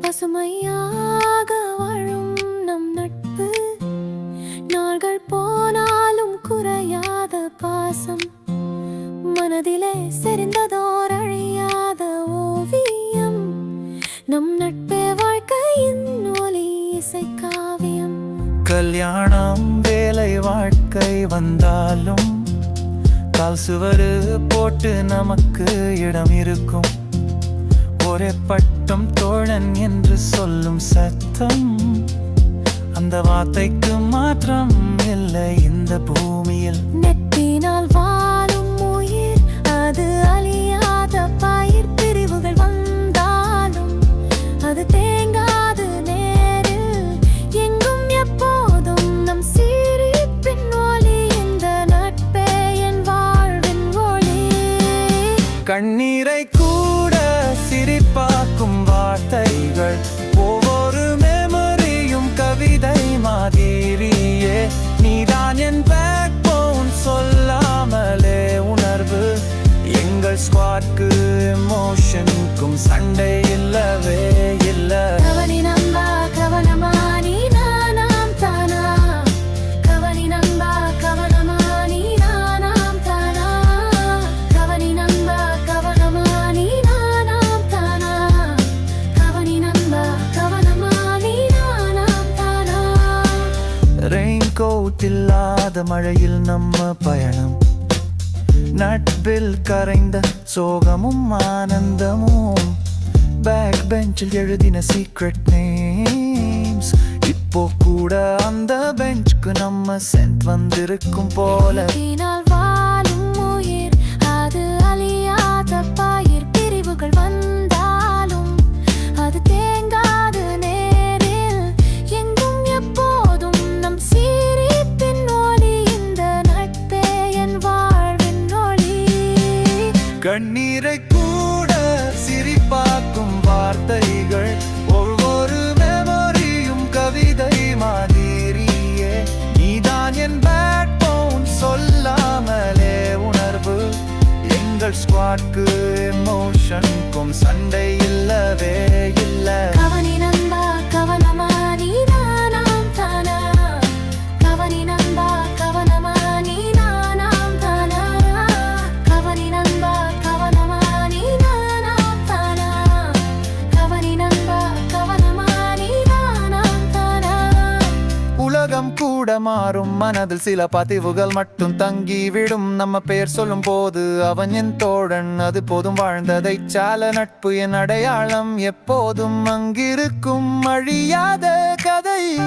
பசுமையாக வாழும் நம் நட்பு. நாள்கள் போனாலும் குறையாத பாசம். மனதிலே செறிந்ததோர் அழியாத ஓவியம். நம் நட்பே வாழ்க்கையின் ஒலி இசை காவியம். கல்யாணம் வேலை வாழ்க்கை வந்தாலும் கால் சுவரு போட்டு நமக்கு இடம் இருக்கும். ஒரே பட்டம் தோழன் என்று சொல்லும் சத்தம். அந்த வார்த்தைக்கு மாற்றம் இல்லை இந்த பூமியில். நெட் கண்ணீரை கூட சிரிப்பாக்கும் வார்த்தைகள். ஒவ்வொரு மெமரியும் கவிதை மாதிரியே. நீதான் என் பேக் போன் சொல்லாமலே உணர்வு. எங்கள் ஸ்குவாட்க்கு எமோஷனுக்கும் சண்டை ரெயின் இல்லாத மழையில் நம்ம பயணம். நட்பில் கரைந்த சோகமும் ஆனந்தமும். பேக் பெஞ்சில் எழுதின சீக்ரெட் நேம்ஸ் இப்போ கூட அந்த பெஞ்சுக்கு நம்ம சென்ட் வந்திருக்கும் போல. கண்ணீரை கூட சிரிப்பாக்கும் வார்த்தைகள் ஒவ்வொரு மெமரியும் கவிதை மாதிரியே. நீதான் என் பேட் போன் சொல்லாமலே உணர்வு. எங்கள் ஸ்குவாட்க்கு எமோஷனுக்கும் சண்டை உலகம் கூட மாறும். மனதில் சில பதிவுகள் மட்டும் தங்கிவிடும். நம்ம பெயர் சொல்லும் போது அவன் என் தோழன். அது போதும் வாழ்ந்ததை சால நட்பு என் அடையாளம் எப்போதும் அங்கிருக்கும். அழியாத கதை.